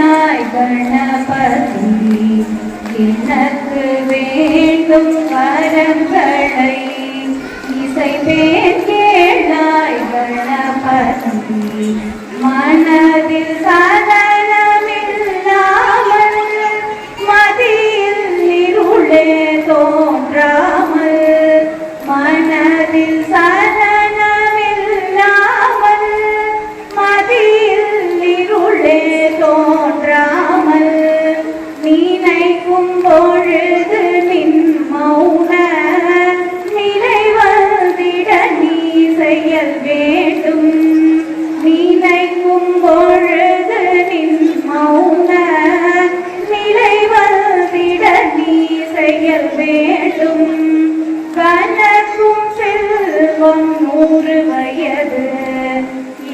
வேண்டாய் கணபதி எனக்கு வேண்டும் வரங்களை. இசை பேர் கேளாய் கணபதி மனதில் சாதனமில்லாமல் மதியில் இருளே தோ நினைக்கும் மௌன நிலை வந்திட நீ செயல் வேண்டும் கனக்கும் செல்வம் நூறு வயது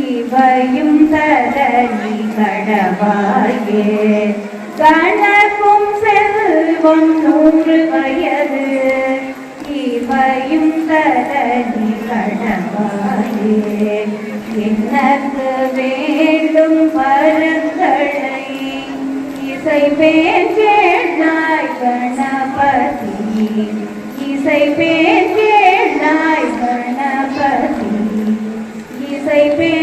இவையும் தரணி கடவாயே கணக்கும் செல்வம் நூறு வயது. இவையும் தரணி கடவாயே. மரங்களை இசை பேச்சேடாய் கணபதி இசை பேச்சேடாய் கணபதி இசை பே